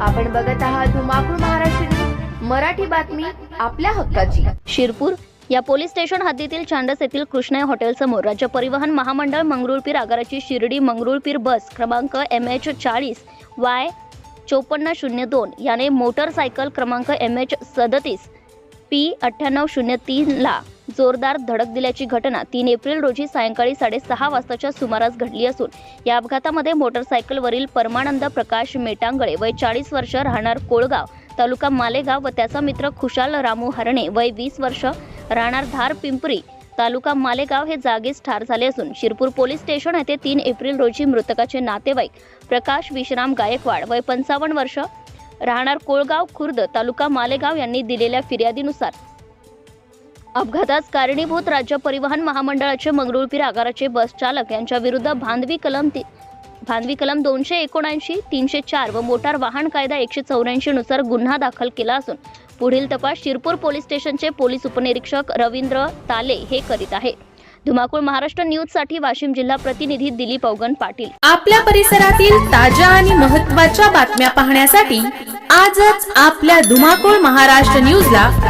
आपण बघत आहात धुमाकूळ महाराष्ट्र मराठी बातमी आपल्या हक्काची. शिरपूर या पोलीस स्टेशन हद्दीतील चांडस येथील कृष्णा हॉटेलसमोर राज्य परिवहन महामंडळ मंगरुळपीर आगाराची शिर्डी मंगरुळपीर बस क्रमांक एम एच चाळीस वाय चोपन्न शून्य दोन याने मोटरसायकल क्रमांक एम एच सदतीस पी अठ्ठ्याण्णव शून्य तीनला जोरदार धडक दिल्याची घटना तीन एप्रिल रोजी सायंकाळी साडेसहा वाजताच्या सुमारास घडली असून या अपघातामध्ये मोटरसायकलवरील परमानंद प्रकाश मेटांगळे वय चाळीस वर्ष राहणार कोळगाव तालुका मालेगाव व त्याचा मित्र खुशाल रामू हरणे वय वीस वर्ष राहणार धार पिंपरी तालुका मालेगाव हे जागीच ठार झाले असून शिरपूर पोलीस स्टेशन येथे तीन एप्रिल रोजी मृतकाचे नातेवाईक प्रकाश विश्राम गायकवाड वय पंचावन्न वर्ष राहणार कोळगाव खुर्द तालुका मालेगाव यांनी दिलेल्या फिर्यादीनुसार अपघातास कारणीभूत राज्य परिवहन महामंडळाचे मंगरुळपीर आगाराचे बस चालक यांच्या विरुद्ध भांदवी कलम भांदवी कलम दोनशे एकोणऐंशी तीनशे चार व मोटार वाहन कायदा एकशे चौऱ्याऐंशी नुसार गुन्हा दाखल केला असून पुढील तपास शिरपूर पोलीस स्टेशनचे पोलीस उपनिरीक्षक रवींद्र ताले हे करीत आहे. धुमाकूळ महाराष्ट्र न्यूजसाठी वाशिम जिल्हा प्रतिनिधी दिलीप अवगण पाटील. आपल्या परिसरातील ताज्या आणि महत्त्वाच्या बातम्या पाहण्यासाठी आजच आपल्या धुमाकूळ महाराष्ट्र न्यूजला